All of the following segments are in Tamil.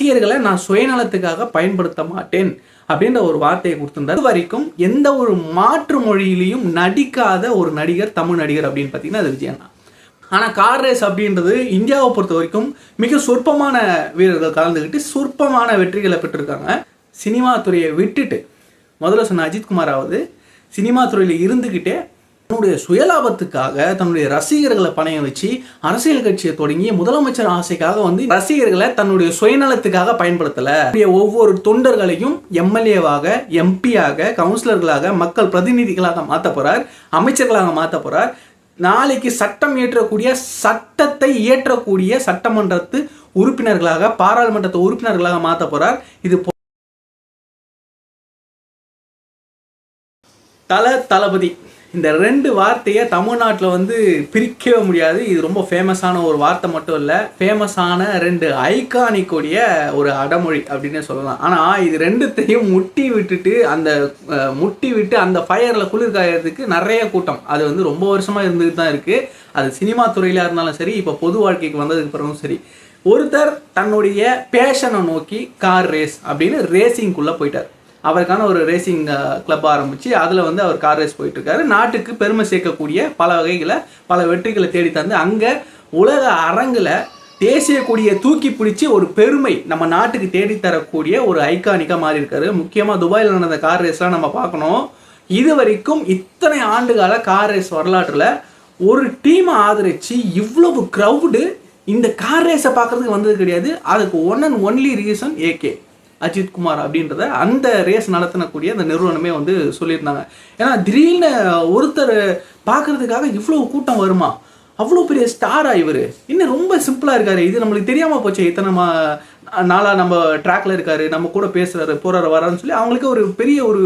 ரசிகர்களை நான் சுயநலத்துக்காக பயன்படுத்த மாட்டேன் அப்படின்ற ஒரு வார்த்தையை கொடுத்துருந்தார். வரைக்கும் எந்த ஒரு மாற்று மொழியிலையும் நடிக்காத ஒரு நடிகர் தமிழ் நடிகர் அப்படின்னு பார்த்தீங்கன்னா அது விஜயண்ணா ஆனால் கார் ரேஸ் அப்படின்றது இந்தியாவை பொறுத்த வரைக்கும் மிக சொற்பமான வீரர்கள் கலந்துக்கிட்டு சொற்பமான வெற்றிகளை பெற்றிருக்காங்க. சினிமா துறையை விட்டுட்டு முதல்ல சொன்ன அஜித்குமாராவது சினிமா துறையில் இருந்துக்கிட்டே தன்னுடைய சுயலாபத்துக்காக தன்னுடைய ரசிகர்களை பணைய வச்சு அரசியல் கட்சியை தொடங்கி முதலமைச்சர் ஆசைக்காக வந்து ரசிகர்களை தன்னுடைய சுயநலத்துக்காக பயன்படுத்தல. ஒவ்வொரு தொண்டர்களையும் எம்எல்ஏவாக எம்பியாக கவுன்சிலர்களாக மக்கள் பிரதிநிதிகளாக மாற்ற போறார் அமைச்சர்களாக மாற்ற போறார். நாளைக்கு சட்டம் இயற்றக்கூடிய சட்டத்தை இயற்றக்கூடிய சட்டமன்றத்து உறுப்பினர்களாக பாராளுமன்றத்து உறுப்பினர்களாக மாற்ற போறார். இது தல தளபதி. இந்த ரெண்டு வார்த்தையை தமிழ்நாட்டில் வந்து பிரிக்கவே முடியாது. இது ரொம்ப ஃபேமஸான ஒரு வார்த்தை மட்டும் இல்லை. ஃபேமஸான ரெண்டு ஐகானிக்குடைய ஒரு அடமொழி அப்படின்னு சொல்லலாம். ஆனால் இது ரெண்டுத்தையும் முட்டி விட்டுட்டு அந்த முட்டி விட்டு அந்த ஃபயரில் குளிர் காயறதுக்கு நிறைய கூட்டம். அது வந்து ரொம்ப வருஷமாக இருந்துட்டு தான் இருக்குது அது சினிமா துறையில இருந்தாலும் சரி இப்போ பொது வாழ்க்கைக்கு வந்ததுக்கு பிறகும் சரி. ஒருத்தர் தன்னுடைய பேஷனை நோக்கி கார் ரேஸ் அப்படின்னு ரேசிங்குள்ளே போயிட்டார். அவருக்கான ஒரு ரேசிங் கிளப் ஆரம்பித்து அதில் வந்து அவர் கார் ரேஸ் போயிட்டுருக்காரு. நாட்டுக்கு பெருமை சேர்க்கக்கூடிய பல வகைகளை பல வெற்றிகளை தேடி தந்து அங்கே உலக அரங்கில் தேசிய கொடியை தூக்கி பிடிச்சி ஒரு பெருமை நம்ம நாட்டுக்கு தேடி தரக்கூடிய ஒரு ஐகானிக்காக மாறி இருக்காரு முக்கியமாக துபாயில் நடந்த கார் ரேஸ்லாம் நம்ம பார்க்கணும். இது வரைக்கும் இத்தனை ஆண்டுகால கார் ரேஸ் வரலாற்றில் ஒரு டீமை ஆதரித்து இவ்வளவு க்ரௌடு இந்த கார் ரேஸை பார்க்குறதுக்கு வந்தது கிடையாது. அதுக்கு one and only reason AK Ajith Kumar அப்படின்றத அந்த ரேஸ் நடத்தினக்கூடிய அந்த நிறுவனமே வந்து சொல்லியிருந்தாங்க. ஏன்னா திடீர்னு ஒருத்தர் பார்க்கறதுக்காக இவ்வளோ கூட்டம் வருமா? அவ்வளோ பெரிய ஸ்டாரா இவர். இன்னும் ரொம்ப சிம்பிளாக இருக்காரு. இது நம்மளுக்கு தெரியாமல் போச்சு இத்தனை மா நாளாக நம்ம ட்ராக்ல இருக்காரு நம்ம கூட பேசுறாரு போறாரு வரான்னு சொல்லி அவங்களுக்கு ஒரு பெரிய ஒரு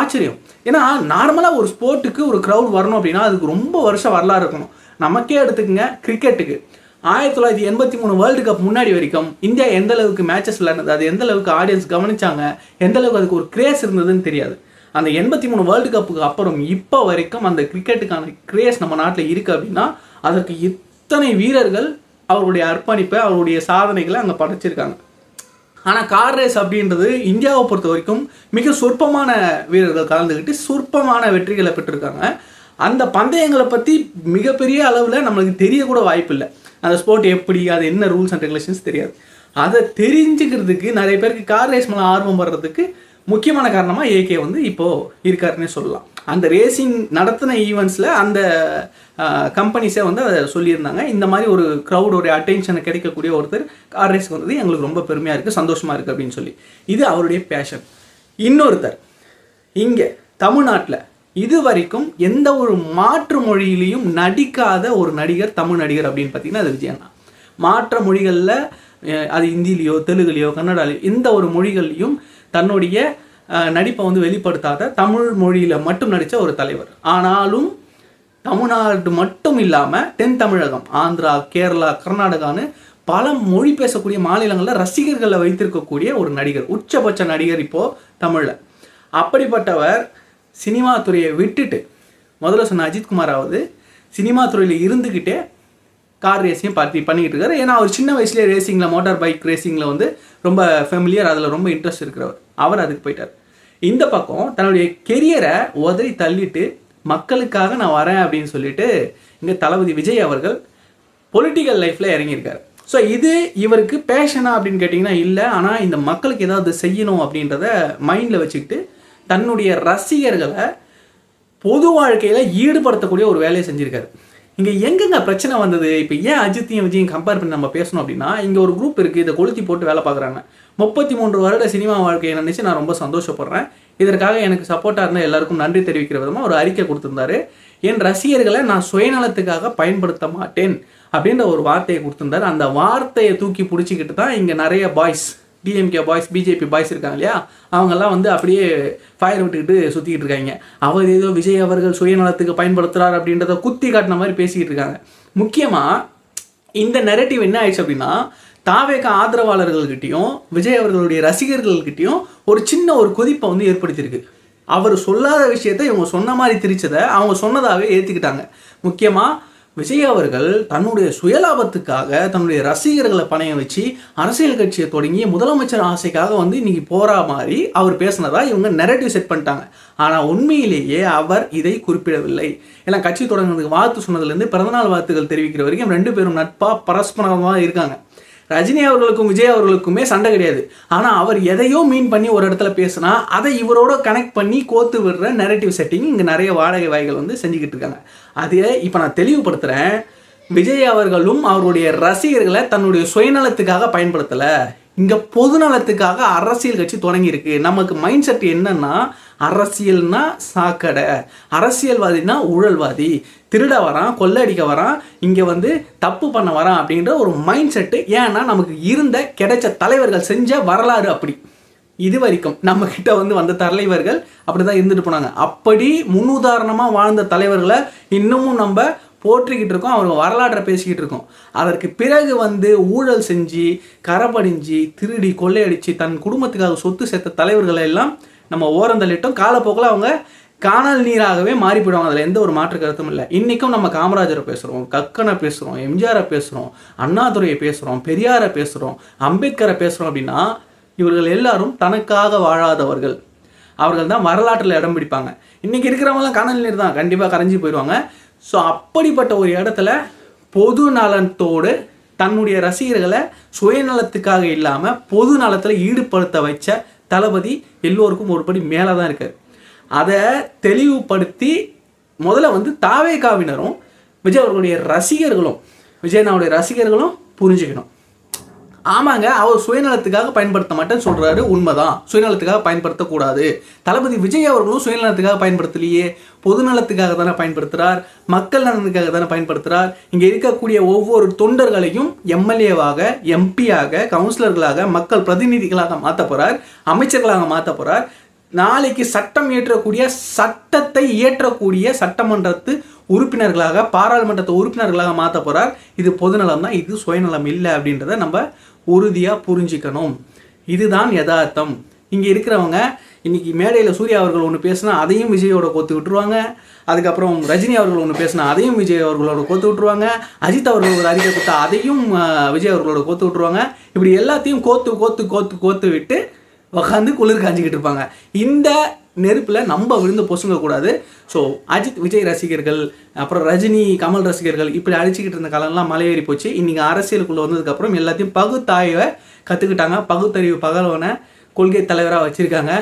ஆச்சரியம். ஏன்னா நார்மலாக ஒரு ஸ்போர்ட்டுக்கு ஒரு க்ரௌட் வரணும் அப்படின்னா அதுக்கு ரொம்ப வருஷம் வரலாறு இருக்கணும். நமக்கே எடுத்துக்கங்க கிரிக்கெட்டுக்கு ஆயிரத்தி தொள்ளாயிரத்தி எண்பத்தி மூணு வேர்ல்டு கப் முன்னாடி வரைக்கும் இந்தியா எந்த அளவுக்கு மேட்சஸ் விளையாண்டது அது எந்த அளவுக்கு ஆடியன்ஸ் கவனிச்சாங்க எந்த அளவுக்கு அதுக்கு ஒரு கிரேஸ் இருந்ததுன்னு தெரியாது. அந்த எண்பத்தி மூணு வேர்ல்டு கப்புக்கு அப்புறம் இப்போ வரைக்கும் அந்த கிரிக்கெட்டுக்கான கிரேஸ் நம்ம நாட்டில் இருக்கு அப்படின்னா அதற்கு இத்தனை வீரர்கள் அவருடைய அர்ப்பணிப்பை அவருடைய சாதனைகளை அங்கே படைச்சிருக்காங்க. ஆனால் கார் ரேஸ் அப்படின்றது இந்தியாவை பொறுத்த வரைக்கும் மிக சொற்பமான வீரர்கள் கலந்துக்கிட்டு சொற்பமான வெற்றிகளை பெற்றிருக்காங்க. அந்த பந்தயங்களை பற்றி மிகப்பெரிய அளவில் நம்மளுக்கு தெரியக்கூட வாய்ப்பில்லை. அந்த ஸ்போர்ட் எப்படி அது என்ன ரூல்ஸ் அண்ட் ரெகுலேஷன்ஸ் தெரியாது. அதை தெரிஞ்சுக்கிறதுக்கு நிறைய பேருக்கு கார் ரேஸ் மேலே ஆர்வம் வர்றதுக்கு முக்கியமான காரணமாக ஏகே வந்து இப்போது இருக்காருன்னே சொல்லலாம். அந்த ரேசிங் நடத்தின ஈவெண்ட்ஸில் அந்த கம்பெனிஸே வந்து அதை சொல்லியிருந்தாங்க. இந்த மாதிரி ஒரு க்ரௌடோடைய அட்டென்ஷனை கிடைக்கக்கூடிய ஒருத்தர் கார் ரேஸ்க்கு வந்தது எங்களுக்கு ரொம்ப பெருமையாக இருக்குது சந்தோஷமாக இருக்குது அப்படின்னு சொல்லி. இது அவருடைய பேஷன் இன்னொருத்தர் இங்கே தமிழ்நாட்டில் இது வரைக்கும் எந்த ஒரு மாற்று மொழியிலையும் நடிக்காத ஒரு நடிகர் தமிழ் நடிகர் அப்படின்னு பார்த்தீங்கன்னா அது விஜயண்ணா மாற்ற மொழிகளில் அது ஹிந்திலேயோ தெலுங்குலேயோ கன்னடாலையோ எந்த ஒரு மொழிகள்லையும் தன்னுடைய நடிப்பை வந்து வெளிப்படுத்தாத தமிழ் மொழியில் மட்டும் நடித்த ஒரு தலைவர். ஆனாலும் தமிழ்நாடு மட்டும் இல்லாமல் தென் தமிழகம் ஆந்திரா கேரளா கர்நாடகான்னு பல மொழி பேசக்கூடிய மாநிலங்களில் ரசிகர்களை வைத்திருக்கக்கூடிய ஒரு நடிகர் உச்சபட்ச நடிகர் இப்போது தமிழில். அப்படிப்பட்டவர் சினிமா துறையை விட்டுட்டு முதல்ல சொன்ன அஜித்குமாராவது சினிமா துறையில் இருந்துக்கிட்டே கார் ரேஸையும் பார்த்தி பண்ணிக்கிட்டு இருக்காரு. ஏன்னா அவர் சின்ன வயசுலேயே ரேசிங்கில் மோட்டார் பைக் ரேசிங்கில் வந்து ரொம்ப ஃபெமிலியர் அதில் ரொம்ப இன்ட்ரெஸ்ட் இருக்கிறவர். அவர் அதுக்கு போயிட்டார். இந்த பக்கம் தன்னுடைய கெரியரை உதறி தள்ளிட்டு மக்களுக்காக நான் வரேன் அப்படின்னு சொல்லிட்டு இங்கே தளபதி விஜய் அவர்கள் பொலிட்டிக்கல் லைஃப்பில் இறங்கியிருக்காரு. ஸோ இது இவருக்கு பேஷனா அப்படின்னு கேட்டிங்கன்னா இல்லை. ஆனால் இந்த மக்களுக்கு ஏதாவது செய்யணும் அப்படின்றத மைண்டில் வச்சுக்கிட்டு தன்னுடைய ரசிகர்களை பொது வாழ்க்கையில் ஈடுபடுத்தக்கூடிய ஒரு வேலையை செஞ்சுருக்காரு. இங்கே எங்கெங்க பிரச்சனை வந்தது? இப்போ ஏன் அஜித்தையும் விஜயும் கம்பேர் பண்ணி நம்ம பேசணும் அப்படின்னா இங்கே ஒரு குரூப் இருக்குது இதை கொளுத்தி போட்டு வேலை பார்க்குறாங்க. முப்பத்தி மூன்று வருட சினிமா வாழ்க்கையை நினச்சி நான் ரொம்ப சந்தோஷப்படுறேன். இதற்காக எனக்கு சப்போர்ட்டாக இருந்த எல்லாருக்கும் நன்றி தெரிவிக்கிற விதமாக ஒரு அறிக்கை கொடுத்துருந்தாரு. என் ரசிகர்களை நான் சுயநலத்துக்காக பயன்படுத்த மாட்டேன் அப்படின்ற ஒரு வார்த்தையை கொடுத்துருந்தாரு. அந்த வார்த்தையை தூக்கி பிடிச்சிக்கிட்டு தான் இங்கே நிறைய boys DMK boys BJP boys இருக்காங்க இல்லையா? அவங்கெல்லாம் வந்து அப்படியே ஃபயர் விட்டுக்கிட்டு சுற்றிக்கிட்டு இருக்காங்க. அவர் ஏதோ விஜய் அவர்கள் சுயநலத்துக்கு பயன்படுத்துகிறார் அப்படின்றத குத்தி காட்டின மாதிரி பேசிக்கிட்டு இருக்காங்க. முக்கியமாக இந்த நெரட்டிவ் என்ன ஆயிடுச்சு அப்படின்னா தாவேக ஆதரவாளர்கள்கிட்டையும் விஜய் அவர்களுடைய ரசிகர்கள்கிட்டையும் ஒரு சின்ன ஒரு கொதிப்பை வந்து ஏற்படுத்தியிருக்கு. அவர் சொல்லாத விஷயத்தை இவங்க சொன்ன மாதிரி திரிச்சதை அவங்க சொன்னதாகவே ஏற்றுக்கிட்டாங்க முக்கியமாக விஜய் அவர்கள் தன்னுடைய சுயலாபத்துக்காக தன்னுடைய ரசிகர்களை பணைய வச்சு அரசியல் கட்சியை தொடங்கி முதலமைச்சர் ஆசைக்காக வந்து இன்னைக்கு போகிற மாதிரி அவர் பேசினதா இவங்க நெரட்டிவ் செட் பண்ணிட்டாங்க. ஆனால் உண்மையிலேயே அவர் இதை குறிப்பிடவில்லை. எல்லாம் கட்சி தொடங்குறதுக்கு வாழ்த்து சொன்னதுலேருந்து பிறந்தநாள் வாழ்த்துக்கள் தெரிவிக்கிற வரைக்கும் ரெண்டு பேரும் நட்பாக பரஸ்பரமாக இருக்காங்க. ரஜினி அவர்களுக்கும் விஜய் அவர்களுக்குமே சண்டை கிடையாது. ஆனால் அவர் எதையோ மீன் பண்ணி ஒரு இடத்துல பேசினா அதை இவரோட கனெக்ட் பண்ணி கோத்து விடுற நெரட்டிவ் செட்டிங் இங்கே நிறைய வாடகை வாய்கள் வந்து செஞ்சுக்கிட்டு இருக்காங்க. அதே இப்போ நான் தெளிவுபடுத்துகிறேன் விஜய் அவர்களும் அவருடைய ரசிகர்களை தன்னுடைய சுயநலத்துக்காக பயன்படுத்தலை. இங்கே பொதுநலத்துக்காக அரசியல் கட்சி தொடங்கியிருக்கு. நமக்கு மைண்ட் செட் என்னன்னா அரசியல்னா சாக்கடை. அரசியல்வாதினா ஊழல்வாதி. திருட வரான் கொள்ளடிக்க வரான் இங்கே வந்து தப்பு பண்ண வரான் அப்படின்ற ஒரு மைண்ட் செட்டு ஏன்னா நமக்கு இருந்த கிடைச்ச தலைவர்கள் செஞ்ச வரலாறு அப்படி. இது வரைக்கும் நம்மக்கிட்ட வந்து வந்த தலைவர்கள் அப்படி தான் இருந்துட்டு போனாங்க. அப்படி முன்னுதாரணமாக வாழ்ந்த தலைவர்களை இன்னமும் நம்ம போற்றிக்கிட்டு இருக்கோம் அவங்க வரலாற்றை பேசிக்கிட்டு இருக்கோம். அதற்கு பிறகு வந்து ஊழல் செஞ்சு கரப்படிஞ்சு திருடி கொள்ளையடிச்சு தன் குடும்பத்துக்காக சொத்து சேர்த்த தலைவர்களை எல்லாம் நம்ம ஓரந்தள்ளிட்டோம். காலப்போக்கில் அவங்க காணல் நீராகவே மாறி போயிடுவாங்க அதில் எந்த ஒரு மாற்று கருத்தும் இல்லை. இன்றைக்கும் நம்ம காமராஜரை பேசுகிறோம் கக்கனை பேசுகிறோம் எம்ஜிஆரை பேசுகிறோம் அண்ணாதுரையை பேசுகிறோம் பெரியாரை பேசுகிறோம் அம்பேத்கரை பேசுகிறோம் அப்படின்னா இவர்கள் எல்லாரும் தனக்காக வாழாதவர்கள். அவர்கள் தான் வரலாற்றில் இடம் பிடிப்பாங்க. இன்றைக்கி இருக்கிறவங்களாம் காணல் நீர் தான். கண்டிப்பாக கரைஞ்சி போயிடுவாங்க. ஸோ அப்படிப்பட்ட ஒரு இடத்துல பொது நலத்தோடு தன்னுடைய ரசிகர்களை சுயநலத்துக்காக இல்லாமல் பொது நலத்தில் ஈடுபடுத்த வச்ச தளபதி எல்லோருக்கும் ஒருபடி மேலே தான் இருக்கார் அதை தெளிவுபடுத்தி முதல்ல வந்து தாவேகாவினரும் விஜய் அவர்களுடைய ரசிகர்களும் விஜயனாவுடைய ரசிகர்களும் புரிஞ்சுக்கணும். ஆமாங்க அவர் சுயநலத்துக்காக பயன்படுத்த மாட்டேன்னு சொல்கிறாரு உண்மைதான். சுயநலத்துக்காக பயன்படுத்தக்கூடாது. தளபதி விஜய் அவர்களும் சுயநலத்துக்காக பயன்படுத்தலையே. பொதுநலத்துக்காக தானே பயன்படுத்துகிறார் மக்கள் நலனுக்காக தானே பயன்படுத்துகிறார் இங்கே இருக்கக்கூடிய ஒவ்வொரு தொண்டர்களையும் எம்எல்ஏவாக எம்பியாக கவுன்சிலர்களாக மக்கள் பிரதிநிதிகளாக மாற்ற போகிறார் அமைச்சர்களாக மாற்ற போகிறார் நாளைக்கு சட்டம் இயற்றக்கூடிய சட்டத்தை இயற்றக்கூடிய சட்டமன்றத்து உறுப்பினர்களாக பாராளுமன்றத்து உறுப்பினர்களாக மாற்ற போகிறார் இது பொதுநலம் தான் இது சுயநலம் இல்லை அப்படின்றத நம்ம உறுதியாக புரிஞ்சிக்கணும். இதுதான் யதார்த்தம். இங்கே இருக்கிறவங்க இன்றைக்கி மேடையில் சூர்யா அவர்கள் ஒன்று பேசினா அதையும் விஜயோட கோத்து விட்டுருவாங்க. அதுக்கப்புறம் ரஜினி அவர்கள் ஒன்று பேசினா அதையும் விஜய் அவர்களோட கோத்து விட்டுருவாங்க. அஜித் அவர்கள் ஒரு அறிக்கை கொடுத்தா அதையும் விஜய் அவர்களோட கோத்து விட்டுருவாங்க. இப்படி எல்லாத்தையும் கோத்து கோத்து கோத்து கோத்து விட்டு உக்காந்து குளிர் காஞ்சிக்கிட்டு இருப்பாங்க. இந்த நெருப்பில் நம்ம விழுந்து பொசுங்கக்கூடாது ஸோ அஜித் விஜய் ரசிகர்கள் அப்புறம் ரஜினி கமல் ரசிகர்கள் இப்படி அடிச்சுக்கிட்டு இருந்த காலம்லாம் மலையேறி போச்சு. இன்றைக்கி அரசியலுக்குள்ளே வந்ததுக்கப்புறம் எல்லாத்தையும் பகுத்தாய்வை கற்றுக்கிட்டாங்க பகுத்தறிவு பகலவனை கொள்கை தலைவராக வச்சுருக்காங்க.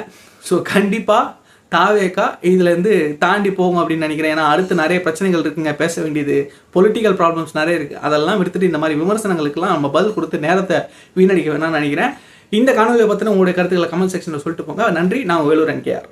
ஸோ கண்டிப்பாக தாவேக்கா இதுலேருந்து தாண்டி போகும் அப்படின்னு நினைக்கிறேன். ஏன்னா அடுத்து நிறைய பிரச்சனைகள் இருக்குங்க. பேச வேண்டியது பொலிட்டிக்கல் ப்ராப்ளம்ஸ் நிறைய இருக்குது அதெல்லாம் விடுத்துட்டு இந்த மாதிரி விமர்சனங்களுக்கெல்லாம் நம்ம பதில் கொடுத்து நேரத்தை வீணடிக்க வேணாம்னு நினைக்கிறேன். இந்த காணொலியை பற்றின உங்களுடைய கருத்துக்களை கமெண்ட் செக்ஷனில் சொல்லிட்டு போங்க. நன்றி. நான் வேலூர் என்கேஆர்.